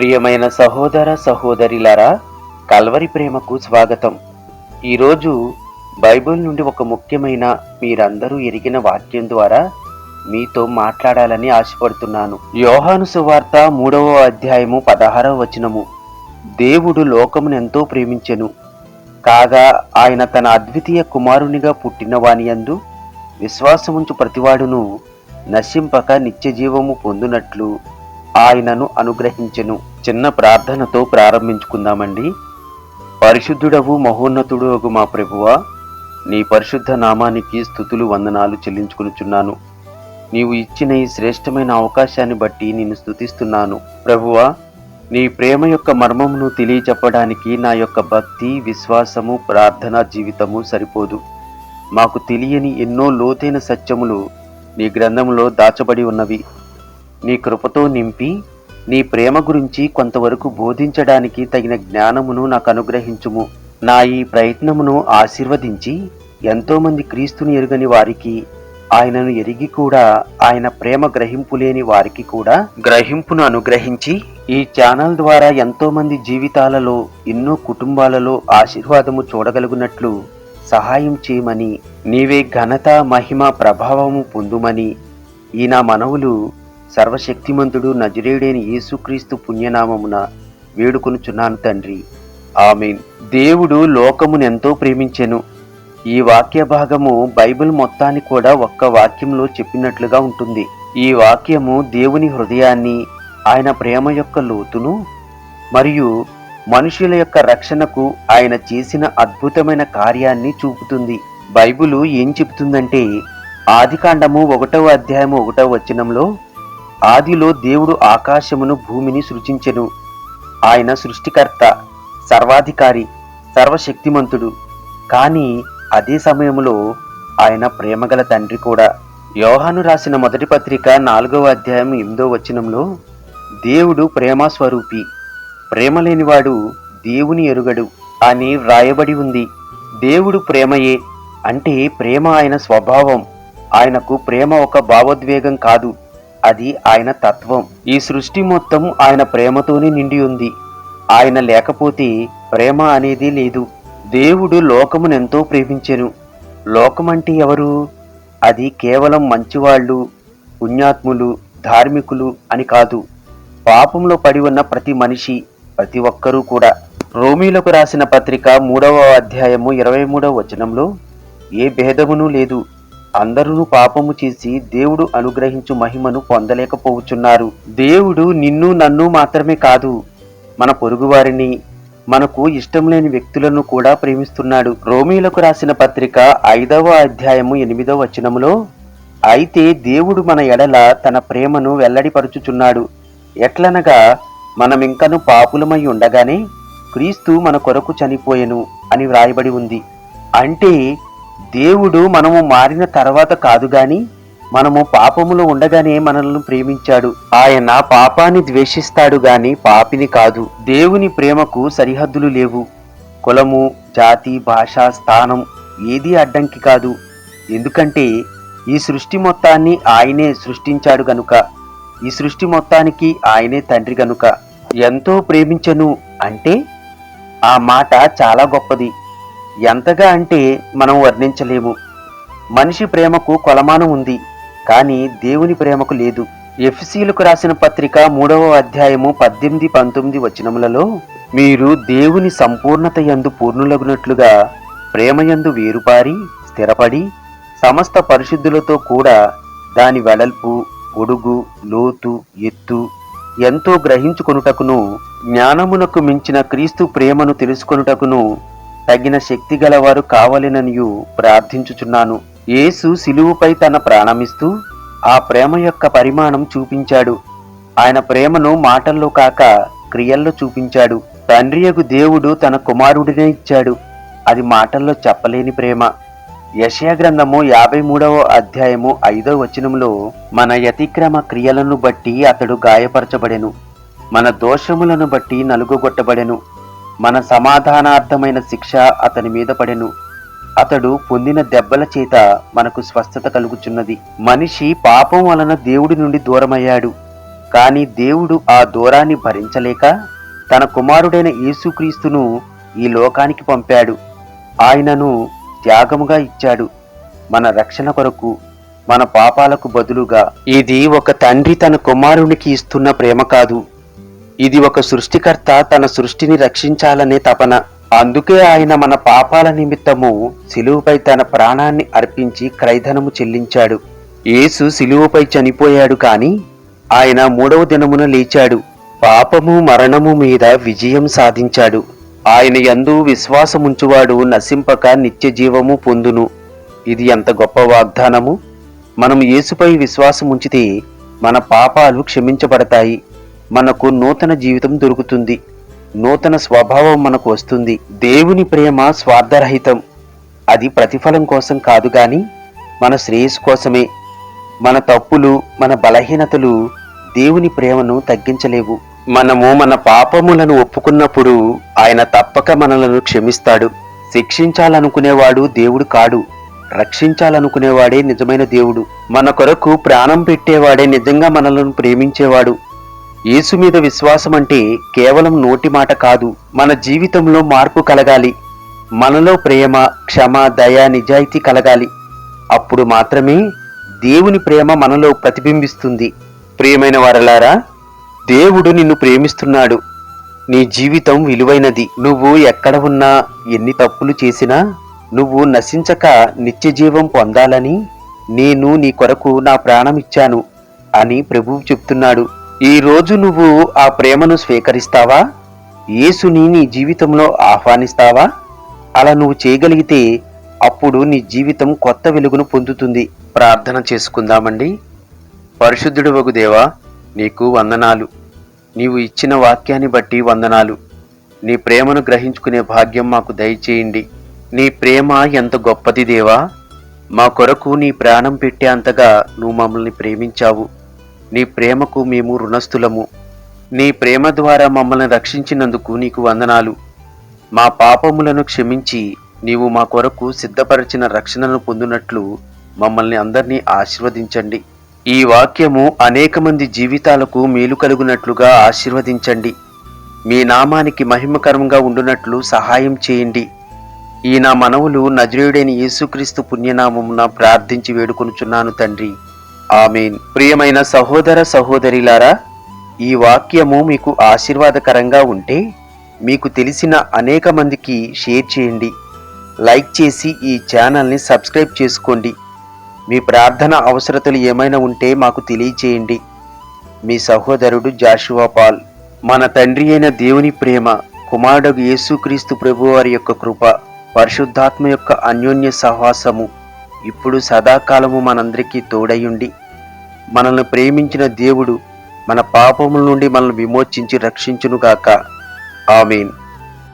ప్రియమైన సహోదర సహోదరిలారా కల్వరి ప్రేమకు స్వాగతం. ఈరోజు బైబిల్ నుండి ఒక ముఖ్యమైన మీరందరూ ఎరిగిన వాక్యం ద్వారా మీతో మాట్లాడాలని ఆశపడుతున్నాను. యోహాను సువార్త మూడవ అధ్యాయము పదహారవ వచనము. దేవుడు లోకమును ఎంతో ప్రేమించెను. కాగా ఆయన తన అద్వితీయ కుమారునిగా పుట్టిన వానియందు విశ్వాసముంచు ప్రతివాడును నశింపక నిత్య జీవము పొందునట్లు ఆయనను అనుగ్రహించెను. చిన్న ప్రార్థనతో ప్రారంభించుకుందామండి. పరిశుద్ధుడవు మహోన్నతుడు అగు మా ప్రభువ నీ పరిశుద్ధ నామానికి స్థుతులు వందనాలు చెల్లించుకునిచున్నాను. నీవు ఇచ్చిన ఈ శ్రేష్టమైన అవకాశాన్ని బట్టి నేను స్థుతిస్తున్నాను. ప్రభువా నీ ప్రేమ యొక్క మర్మమును తెలియచెప్పడానికి నా యొక్క భక్తి విశ్వాసము ప్రార్థన జీవితము సరిపోదు. మాకు తెలియని ఎన్నో లోతైన సత్యములు నీ గ్రంథంలో దాచబడి ఉన్నవి. నీ కృపతో నింపి నీ ప్రేమ గురించి కొంతవరకు బోధించడానికి తగిన జ్ఞానమును నాకు అనుగ్రహించుము. నా ఈ ప్రయత్నమును ఆశీర్వదించి ఎంతోమంది క్రీస్తుని ఎరుగని వారికి ఆయనను ఎరిగి కూడా ఆయన ప్రేమ గ్రహింపు లేని వారికి కూడా గ్రహింపును అనుగ్రహించి ఈ ఛానల్ ద్వారా ఎంతోమంది జీవితాలలో ఎన్నో కుటుంబాలలో ఆశీర్వాదము చూడగలుగునట్లు సహాయం చేయమని నీవే ఘనత మహిమ ప్రభావము పొందుమని ఈ నా మనవులు సర్వశక్తిమంతుడు నజరేడైన యేసుక్రీస్తు పుణ్యనామమున వేడుకొనుచున్నాను తండ్రి. ఆమెన్. దేవుడు లోకమునెంతో ప్రేమించెను. ఈ వాక్య భాగము బైబిల్ మొత్తాన్ని కూడా ఒక్క వాక్యంలో చెప్పినట్లుగా ఉంటుంది. ఈ వాక్యము దేవుని హృదయాన్ని ఆయన ప్రేమ యొక్క లోతును మరియు మనుషుల యొక్క రక్షణకు ఆయన చేసిన అద్భుతమైన కార్యాన్ని చూపుతుంది. బైబిలు ఏం చెబుతుందంటే ఆదికాండము ఒకటవ అధ్యాయము ఒకటవ వచనంలో ఆదిలో దేవుడు ఆకాశమును భూమిని సృజించెను. ఆయన సృష్టికర్త సర్వాధికారి సర్వశక్తిమంతుడు. కానీ అదే సమయంలో ఆయన ప్రేమగల తండ్రి కూడా. యోహాను రాసిన మొదటి పత్రిక నాలుగవ అధ్యాయం ఎనిమిదో వచనంలో దేవుడు ప్రేమ స్వరూపి ప్రేమ లేనివాడు దేవుని ఎరుగడు అని వ్రాయబడి ఉంది. దేవుడు ప్రేమయే అంటే ప్రేమ ఆయన స్వభావం. ఆయనకు ప్రేమ ఒక భావోద్వేగం కాదు. అది ఆయన తత్వం. ఈ సృష్టి మొత్తం ఆయన ప్రేమతోనే నిండి ఉంది. ఆయన లేకపోతే ప్రేమ అనేది లేదు. దేవుడు లోకమునెంతో ప్రేమించెను. లోకమంటే ఎవరు? అది కేవలం మంచివాళ్ళు పుణ్యాత్ములు ధార్మికులు అని కాదు. పాపంలో పడి ఉన్న ప్రతి మనిషి ప్రతి ఒక్కరూ కూడా. రోమీలకు రాసిన పత్రిక మూడవ అధ్యాయము ఇరవై మూడవ వచనంలో ఏ భేదమునూ లేదు. అందరూ పాపము చేసి దేవుడు అనుగ్రహించు మహిమను పొందలేకపోవచ్చున్నారు. దేవుడు నిన్ను నన్ను మాత్రమే కాదు మన పొరుగువారిని మనకు ఇష్టం లేని వ్యక్తులను కూడా ప్రేమిస్తున్నాడు. రోమీలకు రాసిన పత్రిక ఐదవ అధ్యాయము ఎనిమిదవ వచనములో అయితే దేవుడు మన ఎడల తన ప్రేమను వెల్లడిపరుచుచున్నాడు. ఎట్లనగా మనమింకను పాపులమై ఉండగానే క్రీస్తు మన కొరకు చనిపోయెను అని వ్రాయబడి ఉంది. అంటే దేవుడు మనము మారిన తర్వాత కాదు గాని మనము పాపములో ఉండగానే మనల్ని ప్రేమించాడు. ఆయన పాపాన్ని ద్వేషిస్తాడు గాని పాపిని కాదు. దేవుని ప్రేమకు సరిహద్దులు లేవు. కులము జాతి భాష స్థానం ఏదీ అడ్డంకి కాదు. ఎందుకంటే ఈ సృష్టి మొత్తాన్ని ఆయనే సృష్టించాడు గనుక. ఈ సృష్టి మొత్తానికి ఆయనే తండ్రి గనుక. ఎంతో ప్రేమించను అంటే ఆ మాట చాలా గొప్పది. ఎంతగా అంటే మనం వర్ణించలేము. మనిషి ప్రేమకు కొలమానం ఉంది కానీ దేవుని ప్రేమకు లేదు. ఎఫ్సీలకు రాసిన పత్రిక మూడవ అధ్యాయము పద్దెనిమిది పంతొమ్మిది వచనములలో మీరు దేవుని సంపూర్ణత యందు పూర్ణులగునట్లుగా ప్రేమయందు వేరుపారి స్థిరపడి సమస్త పరిశుద్ధులతో కూడా దాని వెడల్పు పొడుగు లోతు ఎత్తు ఎంతో గ్రహించుకొనుటకును జ్ఞానమునకు మించిన క్రీస్తు ప్రేమను తెలుసుకొనుటకును తగిన శక్తి గలవారు కావలెననియు ప్రార్థించుచున్నాను. యేసు శిలువుపై తన ప్రాణమిస్తూ ఆ ప్రేమ యొక్క పరిమాణం చూపించాడు. ఆయన ప్రేమను మాటల్లో కాక క్రియల్లో చూపించాడు. తండ్రియగు దేవుడు తన కుమారుడినే ఇచ్చాడు. అది మాటల్లో చెప్పలేని ప్రేమ. యశయా గ్రంథము యాభై మూడవ అధ్యాయము ఐదవ వచనంలో మన యతిక్రమ క్రియలను బట్టి అతడు గాయపరచబడెను. మన దోషములను బట్టి నలుగుగొట్టబడెను. మన సమాధానార్థమైన శిక్ష అతని మీద పడెను. అతడు పొందిన దెబ్బల చేత మనకు స్వస్థత కలుగుచున్నది. మనిషి పాపం వలన దేవుడి నుండి దూరమయ్యాడు. కాని దేవుడు ఆ దూరాన్ని భరించలేక తన కుమారుడైన యేసుక్రీస్తును ఈ లోకానికి పంపాడు. ఆయనను త్యాగముగా ఇచ్చాడు. మన రక్షణ కొరకు మన పాపాలకు బదులుగా. ఇది ఒక తండ్రి తన కుమారునికి ఇస్తున్న ప్రేమ కాదు. ఇది ఒక సృష్టికర్త తన సృష్టిని రక్షించాలనే తపన. అందుకే ఆయన మన పాపాల నిమిత్తము సిలువుపై తన ప్రాణాన్ని అర్పించి క్రైధనము చెల్లించాడు. యేసు సిలువుపై చనిపోయాడు కాని ఆయన మూడవ దినమున లేచాడు. పాపము మరణము మీద విజయం సాధించాడు. ఆయన యందు విశ్వాసముంచువాడు నశింపక నిత్య జీవము పొందును. ఇది ఎంత గొప్ప వాగ్దానము! మనం యేసుపై విశ్వాసముంచితే మన పాపాలు క్షమించబడతాయి. మనకు నూతన జీవితం దొరుకుతుంది. నూతన స్వభావం మనకు వస్తుంది. దేవుని ప్రేమ స్వార్థరహితం. అది ప్రతిఫలం కోసం కాదు గాని మన శ్రేయస్సు కోసమే. మన తప్పులు మన బలహీనతలు దేవుని ప్రేమను తగ్గించలేవు. మనము మన పాపములను ఒప్పుకున్నప్పుడు ఆయన తప్పక మనలను క్షమిస్తాడు. శిక్షించాలనుకునేవాడు దేవుడు కాడు. రక్షించాలనుకునేవాడే నిజమైన దేవుడు. మన కొరకు ప్రాణం పెట్టేవాడే నిజంగా మనలను ప్రేమించేవాడు. యేసు మీద విశ్వాసం అంటే కేవలం నోటి మాట కాదు మన జీవితంలో మార్పు కలగాలి. మనలో ప్రేమ క్షమ దయ నిజాయితీ కలగాలి. అప్పుడు మాత్రమే దేవుని ప్రేమ మనలో ప్రతిబింబిస్తుంది. ప్రియమైన వారలారా దేవుడు నిన్ను ప్రేమిస్తున్నాడు. నీ జీవితం విలువైనది. నువ్వు ఎక్కడ ఉన్నా ఎన్ని తప్పులు చేసినా నువ్వు నశించక నిత్య జీవం పొందాలని నేను నీ కొరకు నా ప్రాణం ఇచ్చాను అని ప్రభువు చెప్తున్నాడు. ఈరోజు నువ్వు ఆ ప్రేమను స్వీకరిస్తావా? యేసుని నీ జీవితంలో ఆహ్వానిస్తావా? అలా నువ్వు చేయగలిగితే అప్పుడు నీ జీవితం కొత్త వెలుగును పొందుతుంది. ప్రార్థన చేసుకుందామండి. పరిశుద్ధుడు వగు దేవా నీకు వందనాలు. నీవు ఇచ్చిన వాక్యాన్ని బట్టి వందనాలు. నీ ప్రేమను గ్రహించుకునే భాగ్యం మాకు దయచేయండి. నీ ప్రేమ ఎంత గొప్పది దేవా. మా కొరకు నీ ప్రాణం పెట్టేంతగా నువ్వు మమ్మల్ని ప్రేమించావు. నీ ప్రేమకు మేము రుణస్థులము. నీ ప్రేమ ద్వారా మమ్మల్ని రక్షించినందుకు నీకు వందనాలు. మా పాపములను క్షమించి నీవు మా కొరకు సిద్ధపరిచిన రక్షణను పొందినట్లు మమ్మల్ని అందరినీ ఆశీర్వదించండి. ఈ వాక్యము అనేక మంది జీవితాలకు మేలు కలుగునట్లుగా ఆశీర్వదించండి. మీ నామానికి మహిమకరంగా ఉండునట్లు సహాయం చేయండి. ఈ నా మనవులు నజరేయుడైన యేసుక్రీస్తు పుణ్యనామమున ప్రార్థించి వేడుకొనుచున్నాను తండ్రి. ఆమెన్. ప్రియమైన సహోదర సహోదరిలారా ఈ వాక్యము మీకు ఆశీర్వాదకరంగా ఉంటే మీకు తెలిసిన అనేక మందికి షేర్ చేయండి. లైక్ చేసి ఈ ఛానల్ని సబ్స్క్రైబ్ చేసుకోండి. మీ ప్రార్థన అవసరతలు ఏమైనా ఉంటే మాకు తెలియచేయండి. మీ సహోదరుడు జాషువా పాల్ మన తండ్రి అయిన దేవుని ప్రేమ కుమారుడు యేసుక్రీస్తు ప్రభువారి యొక్క కృప పరిశుద్ధాత్మ యొక్క అన్యోన్య సహవాసము ఇప్పుడు సదాకాలము మనందరికీ తోడయుండి మనల్ని ప్రేమించిన దేవుడు మన పాపముల నుండి మనల్ని విమోచించి రక్షించునుగాక. ఆమెన్.